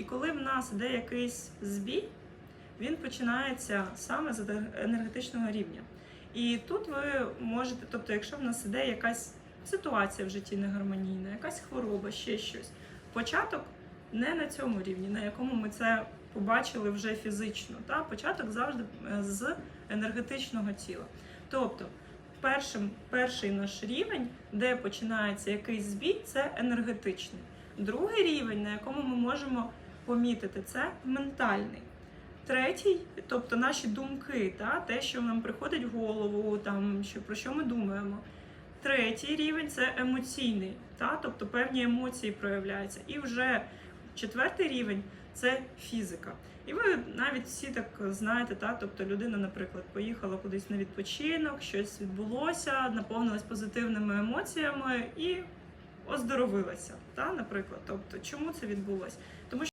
І коли в нас іде якийсь збій, він починається саме з енергетичного рівня. І тут ви можете, тобто, якщо в нас іде якась ситуація в житті негармонійна, якась хвороба, ще щось, початок не на цьому рівні, на якому ми це побачили вже фізично. Та? Початок завжди е, з енергетичного тіла. Тобто, першим, перший наш рівень, де починається якийсь збій, це енергетичний. Другий рівень, на якому ми можемо помітити, це ментальний. Третій, тобто наші думки, та, те, що нам приходить в голову, там, що, про що ми думаємо. Третій рівень це емоційний, та, тобто певні емоції проявляються. І вже четвертий рівень це фізика. І ви навіть всі так знаєте, та, тобто людина, наприклад, поїхала кудись на відпочинок, щось відбулося, наповнилась позитивними емоціями і оздоровилася. Та, наприклад, тобто, чому це відбулося? Тому